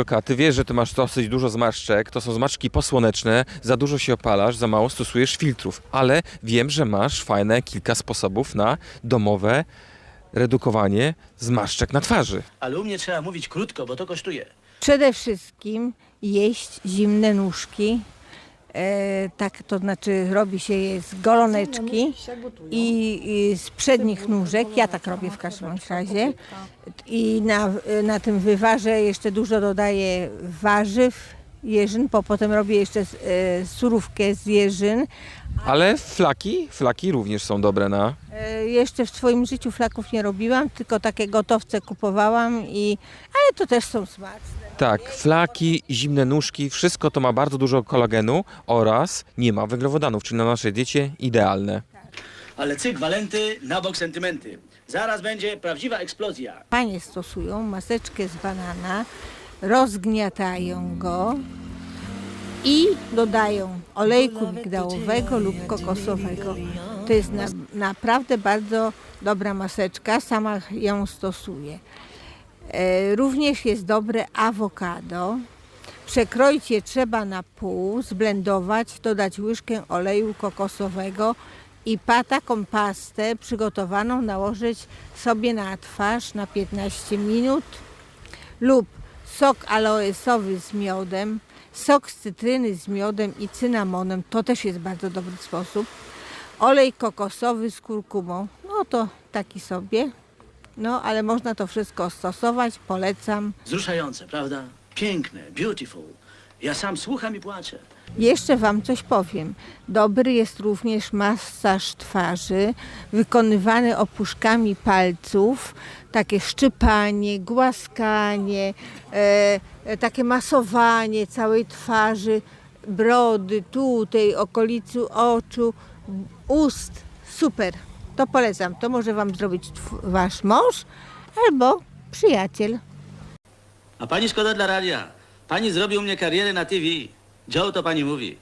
Jolka, ty wiesz, że ty masz dosyć dużo zmarszczek, to są zmarszczki posłoneczne, za dużo się opalasz, za mało stosujesz filtrów, ale wiem, że masz fajne kilka sposobów na domowe redukowanie zmarszczek na twarzy. Ale u mnie trzeba mówić krótko, bo to kosztuje. Przede wszystkim jeść zimne nóżki. E, tak, to znaczy robi się je z goloneczki i, i z przednich nóżek. Ja tak robię w każdym bądź razie. I na, na tym wywarze jeszcze dużo dodaję warzyw, jeżyn, bo potem robię jeszcze e, surówkę z jeżyn. Ale flaki, flaki również są dobre na... E, Jeszcze w swoim życiu flaków nie robiłam, tylko takie gotowce kupowałam, i, ale to też są smaczne. Tak, flaki, zimne nóżki, wszystko to ma bardzo dużo kolagenu oraz nie ma węglowodanów, czyli na naszej diecie idealne. Ale cyk, walenty, na bok sentymenty. Zaraz będzie prawdziwa eksplozja. Panie stosują maseczkę z banana, rozgniatają go i dodają olejku migdałowego lub kokosowego. To jest na, naprawdę bardzo dobra maseczka, sama ją stosuję. E, również jest dobre awokado. Przekroić je trzeba na pół, zblendować, dodać łyżkę oleju kokosowego i pa, taką pastę przygotowaną nałożyć sobie na twarz na 15 minut lub sok aloesowy z miodem, sok z cytryny z miodem i cynamonem, to też jest bardzo dobry sposób. Olej kokosowy z kurkumą, no to taki sobie. No, ale można to wszystko stosować, polecam. Wzruszające, prawda? Piękne, beautiful. Ja sam słucham i płaczę. Jeszcze Wam coś powiem. Dobry jest również masaż twarzy, wykonywany opuszkami palców, takie szczypanie, głaskanie, e, e, takie masowanie całej twarzy, brody, tutaj, okolicy oczu, ust. Super. To polecam. To może Wam zrobić Wasz mąż albo przyjaciel. A pani szkoda dla radia. Pani zrobił mnie karierę na TV. Joe to pani mówi.